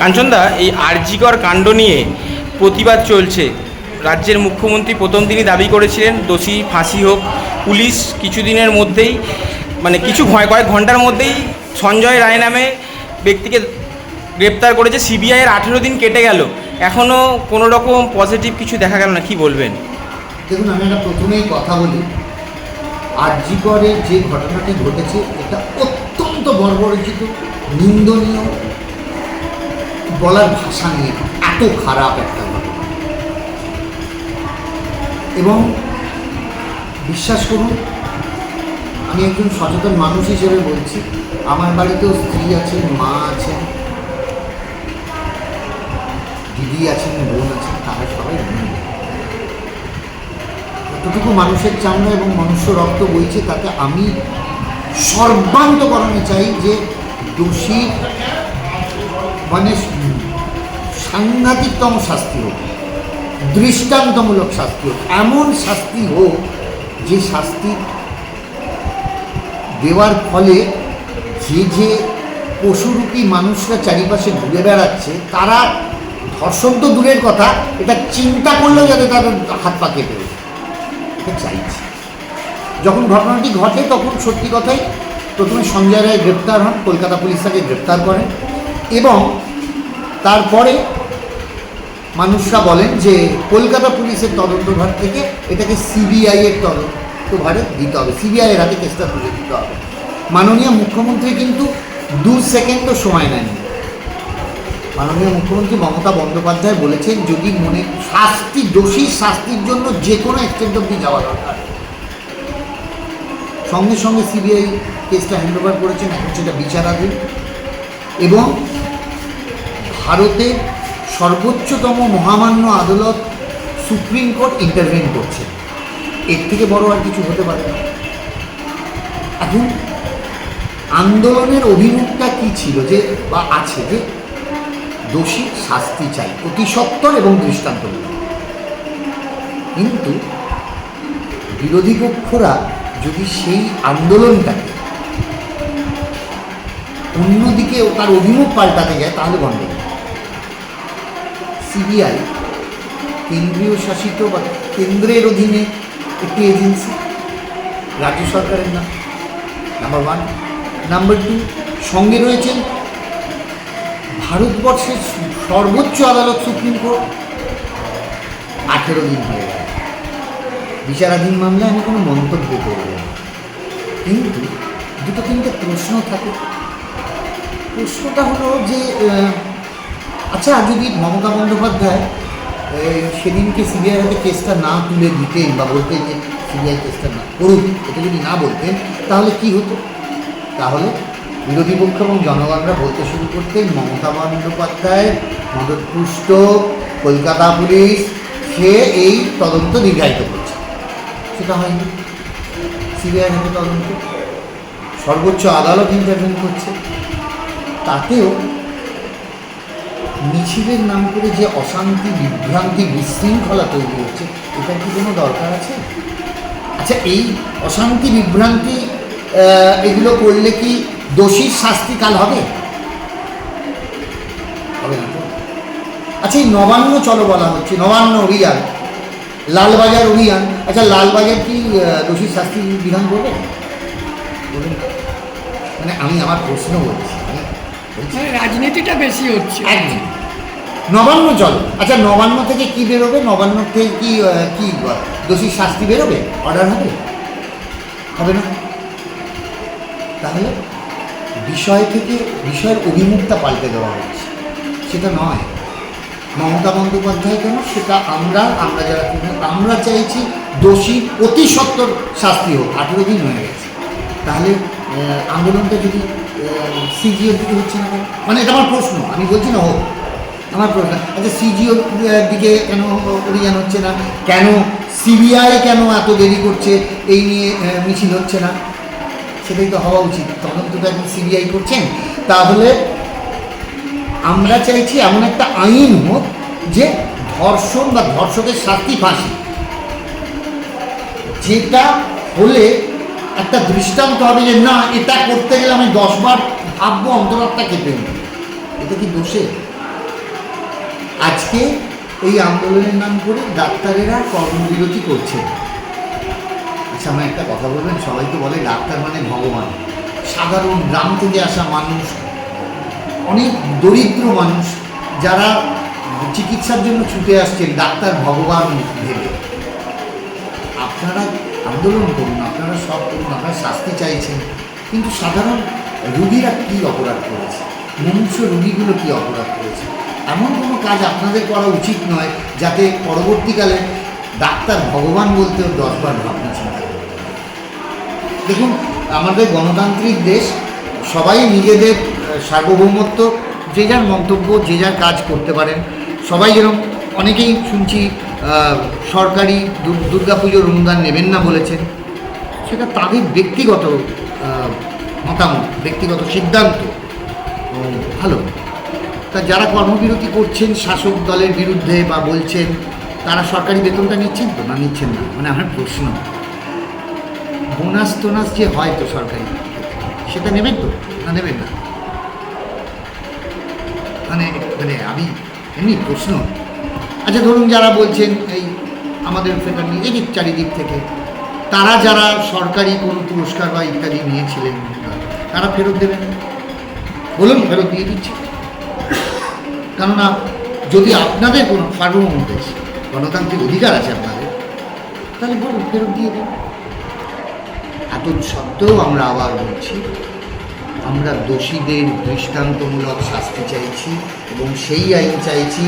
কাঞ্চনদা, এই আরজিকর কাণ্ড নিয়ে প্রতিবাদ চলছে। রাজ্যের মুখ্যমন্ত্রী প্রথম দিনই দাবি করেছিলেন, দোষী ফাঁসি হোক। পুলিশ কিছুদিনের মধ্যেই মানে কিছু কয়েক ঘণ্টার মধ্যেই সঞ্জয় রায় নামে ব্যক্তিকে গ্রেপ্তার করেছে। সিবিআইয়ের আঠেরো দিন কেটে গেল। এখনও কোনো রকম পজিটিভ কিছু দেখা গেল না। কি বলবেন? দেখুন, আমি একটা প্রথমেই কথা বলি। আরজিকরে যে ঘটনাটি ঘটেছে, এটা অত্যন্ত বর্বরচিত, নিন্দনীয় বলার ভাষা নিয়ে এত খারাপ একটা ঘটনা। এবং বিশ্বাস করুন, আমি একজন সচেতন মানুষ হিসেবে বলছি, আমার বাড়িতেও স্ত্রী আছেন, মা আছেন, দিদি আছেন, বোন আছেন, তারা সবাই জানেন যতটুকু মানুষের চামড়া এবং মনুষ্য রক্ত বইছে, তাতে আমি সর্বান্তকরণে চাই যে দোষী মানে সাংঘাতিকতম শাস্তি হোক, দৃষ্টান্তমূলক শাস্তি হোক, এমন শাস্তি হোক যে শাস্তি দেওয়ার ফলে যে যে পশুরূপী মানুষরা চারিপাশে ঘুরে বেড়াচ্ছে, তারা ধর্ষণ তো দূরের কথা, এটা চিন্তা করলেও যাতে তাদের হাত পা কেটে। এটা চাইছি যখন ঘটনাটি ঘটে, তখন সত্যি কথাই প্রথমে সঞ্জয় রায় গ্রেপ্তার হন, কলকাতা পুলিশ তাকে গ্রেপ্তার করেন এবং তারপরে মানুষরা বলেন যে কলকাতা পুলিশের তদন্তভার থেকে এটাকে সিবিআই এর তদন্তভারে দিতে হবে। সিবিআই এর হাতে কেসটা তুলে দিতে হবে। মাননীয় মুখ্যমন্ত্রী কিন্তু দু সেকেন্ডও সময় নেননি। মাননীয় মুখ্যমন্ত্রী মমতা বন্দ্যোপাধ্যায় বলেছেন, যদি মনে শাস্তি দোষীর শাস্তির জন্য যে কোনো এক্সটেন্ট অব্দি যাওয়া দরকার। সঙ্গে সঙ্গে সিবিআই কেসটা হ্যান্ড ওভার করেছেন, এখন সেটা বিচারাধীন। এবং ভারতের সর্বোচ্চতম মহামান্য আদালত সুপ্রিম কোর্ট ইন্টারভেন করছে। এর থেকে বড় আর কিছু হতে পারে না। এখন আন্দোলনের অভিমুখটা কি ছিল যে, বা আছে যে, দোষী শাস্তি চাই, অতি সত্বর এবং দৃষ্টান্তমূলক কিন্তু বিরোধী পক্ষরা যদি সেই আন্দোলনটাকে অন্যদিকে তার অভিমুখ পাল্টাতে যায়, তাহলে বন্ধ সিবিআই, কেন্দ্রীয় শাসিত বা কেন্দ্রের অধীনে একটি এজেন্সি, রাজ্য সরকারের নাম নাম্বার ওয়ান নাম্বার টু সঙ্গে রয়েছেন ভারতবর্ষের সর্বোচ্চ আদালত সুপ্রিম কোর্ট। আঠেরো দিন হয়ে গেল। বিচারাধীন মামলায় আমি কোনো মন্তব্য করব না। কিন্তু দুটো তিনটে প্রশ্ন থাকে। প্রশ্নটা হলো যে আচ্ছা যদি মমতা বন্দ্যোপাধ্যায় সেদিনকে সিবিআই হাতে কেসটা না তুলে দিতেন বা বলতেন যে সিবিআই কেসটা না করুক, এটা যদি না বলতেন, তাহলে কি হতো? তাহলে বিরোধী পক্ষ এবং জনগণরা বলতে শুরু করতেন, মমতা বন্দ্যোপাধ্যায় মদতপুষ্ট কলকাতা পুলিশ, সে এই তদন্ত দীর্ঘায়িত করছে। সেটা হয়নি। সিবিআই হাতে তদন্ত, সর্বোচ্চ আদালত ইন্টারভেন করছে। তাতেও মিছিলের নাম করে যে অশান্তি, বিভ্রান্তি, বিশৃঙ্খলা তৈরি হচ্ছে, এটার কি কোনো দরকার আছে? আচ্ছা এই অশান্তি, বিভ্রান্তি এগুলো করলে কি দোষীর শাস্তি কাল হবে? হবে না আচ্ছা এই নবান্ন চলো বলা হচ্ছে, নবান্ন অভিযান, লালবাজার অভিযান আচ্ছা লালবাজার কি দোষীর শাস্তি বিধান করবে? মানে আমি আমার প্রশ্ন বলছি আমি মানে রাজনীতিটা বেশি হচ্ছে। একদম। নবান্ন চল আচ্ছা নবান্ন থেকে কি বেরোবে? নবান্ন থেকে কি কি আহ, দোষী শাস্তি বেরোবে? অর্ডার হবে? হবে না? তাহলে বিষয় থেকে বিষয়ের অভিমুখটা পাল্টে দেওয়া হচ্ছে। সেটা নয়। মমতা বন্দ্যোপাধ্যায় কেন? সেটা আমরা আমরা যারা আমরা চাইছি দোষী অতি সত্তর শাস্তি হোক। আঠেরো দিন হয়ে গেছে। তাহলে আন্দোলনটা যদি সিজিওর দিকে হচ্ছে না? মানে এটা আমার প্রশ্ন, আমি বলছি না, হোক। আমার প্রশ্ন আচ্ছা সিজিওর দিকে কেন অভিযান হচ্ছে না? কেন সিবিআই কেন এত দেরি করছে? এই নিয়ে মিছিল হচ্ছে না? সেটাই তো হওয়া উচিত। তদন্ত তো এখন সিবিআই করছেন, তাহলে আমরা চাইছি এমন একটা আইন হোক যে ধর্ষণ বা ধর্ষকের শাস্তি ফাঁসি। যেটা হলে একটা দৃষ্টান্ত হবে যে, না, এটা করতে গেলে আমি দশবার ভাববো অন্তরাত্মা উঠবে। এটা কি দোষে? আজকে এই আন্দোলনের নাম করে ডাক্তারেরা কর্মবিরতি করছে। আচ্ছা আমার একটা কথা বলবেন? সবাই তো বলে ডাক্তার মানে ভগবান। সাধারণ গ্রাম থেকে আসা মানুষ, অনেক দরিদ্র মানুষ, যারা চিকিৎসার জন্য ছুটে আসছেন, ডাক্তার ভগবান ভেবে। আপনারা আন্দোলন করুন, আপনারা সব করুন, আপনারা শাস্তি চাইছেন। কিন্তু সাধারণ রুগীরা কী অপরাধ করেছে? মুমূর্ষ রুগীগুলো কী অপরাধ করেছে? এমন কোনো কাজ আপনাদের করা উচিত নয় যাতে পরবর্তীকালে ডাক্তার ভগবান বলতেও দশবার ভাবনা চিন্তা দেখুন, আমাদের গণতান্ত্রিক দেশ, সবাই নিজেদের সার্বভৌমত্ব, যে যার মন্তব্য, যে যার কাজ করতে পারেন। সবাই যেরকম অনেকেই শুনছি সরকারি দুর- দুর্গাপুজোর অনুদান নেবেন না বলেছেন সেটা তাদের ব্যক্তিগত মতামত, ব্যক্তিগত সিদ্ধান্ত। ভালো। তা যারা কর্মবিরতি করছেন, শাসক দলের বিরুদ্ধে বা বলছেন, তারা সরকারি বেতনটা নিচ্ছেন তো? না নিচ্ছেন না? মানে আমার প্রশ্ন। বোনাস টোনাস যে হয় তো সরকারি, সেটা নেবেন তো? না নেবেন না? মানে মানে আমি, এমনি প্রশ্ন। আচ্ছা ধরুন যারা বলছেন এই আমাদের এদিক চারিদিক থেকে, তারা যারা সরকারি কোনো পুরস্কার বা ইত্যাদি নিয়েছিলেন, তারা ফেরত দেবেন? বলুন, ফেরত দিয়ে দিচ্ছি। কেননা, যদি আপনাদের কোনো সার্বভৌম দেশ গণতান্ত্রিক অধিকার আছে আপনাদের, তাহলে বলুন, ফেরত দিয়ে দিন। এত সত্ত্বেও আমরা আবার বলছি, আমরা দোষীদের দৃষ্টান্তমূলক শাস্তি চাইছি এবং সেই আইন চাইছি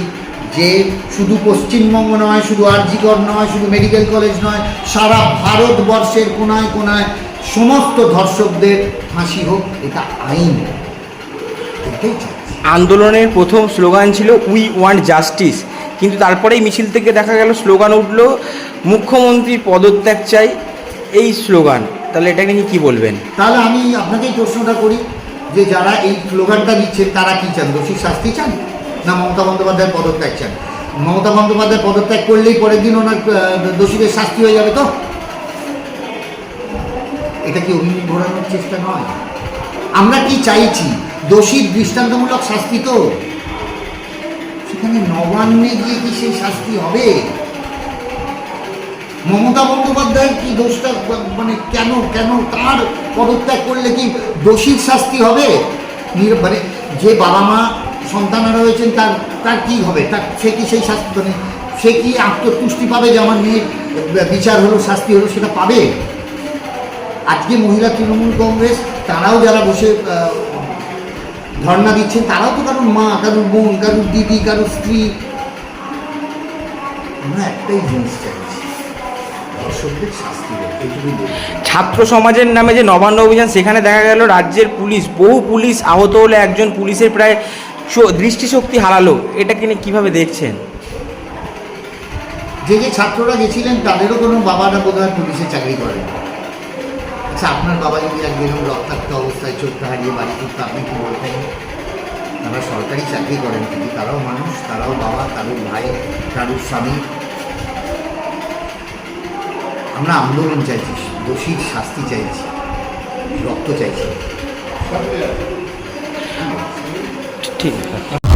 যে শুধু পশ্চিমবঙ্গ নয় শুধু আরজিকর নয় শুধু মেডিকেল কলেজ নয় সারা ভারতবর্ষের কোনায় কোনায় সমস্ত ধর্ষকদের ফাঁসি হোক এটা আইন। এটাই আন্দোলনের প্রথম স্লোগান ছিল উই ওয়ান্ট জাস্টিস কিন্তু তারপরেই মিছিল থেকে দেখা গেল স্লোগান উঠল মুখ্যমন্ত্রীর পদত্যাগ চাই। এই স্লোগান। তাহলে এটাকে নিয়ে কী বলবেন? তাহলে আমি আপনাকেই প্রশ্নটা করি যে যারা এই স্লোগানটা দিচ্ছেন তারা কি চান? দোষীর শাস্তি চান? না, মমতা বন্দ্যোপাধ্যায়ের পদত্যাগ চান। মমতা বন্দ্যোপাধ্যায় পদত্যাগ করলেই পরের দিন ওনার দোষীদের শাস্তি হয়ে যাবে তো? এটা কি অভিযোগ ঘোরানোর চেষ্টা নয়? আমরা কি চাইছি? দোষীর দৃষ্টান্তমূলক শাস্তি তো। সেখানে নবান্নে গিয়ে কি সেই শাস্তি হবে? মমতা বন্দ্যোপাধ্যায়ের কি দোষটা মানে কেন কেন তার পদত্যাগ করলে কি দোষীর শাস্তি হবে? মানে যে বাবা মা সন্তানেরা রয়েছেন, তার তার কী হবে? তার, সে কি সেই শাস্তি মানে সে কি আত্মতুষ্টি পাবে যে আমার মেয়ের বিচার হলো, শাস্তি হলো, সেটা পাবে? আজকে মহিলা তৃণমূল কংগ্রেস, তারাও যারা বসে ধর্ণা দিচ্ছেন, তারাও তো কারোর মা, কারোর বোন, কারোর দিদি, কারোর স্ত্রী। আমরা একটাই জিনিস ছাত্র সমাজের নামে যে নবান্ন অভিযান, সেখানে দেখা গেল রাজ্যের পুলিশ, বহু পুলিশ আহত হলে একজন পুলিশের প্রায় দৃষ্টিশক্তি হারালো এটাকে নিয়ে কীভাবে দেখছেন? যে যে ছাত্ররা গেছিলেন, তাদেরও কোনো বাবারা বোধ হয় পুলিশে চাকরি করেন। আচ্ছা আপনার বাবা যদি একদিন রক্তাক্ত অবস্থায় চোখটা হারিয়ে বাড়ি ফিরতো, আপনি কি বলতেন? তারা সরকারি চাকরি করেন, কিন্তু তারাও মানুষ, তারাও বাবা কারোর ভাই কারোর স্বামী। আমরা আন্দোলন চাইছি, দোষীর শাস্তি চাইছি, রক্ত চাইছি। ঠিক আছে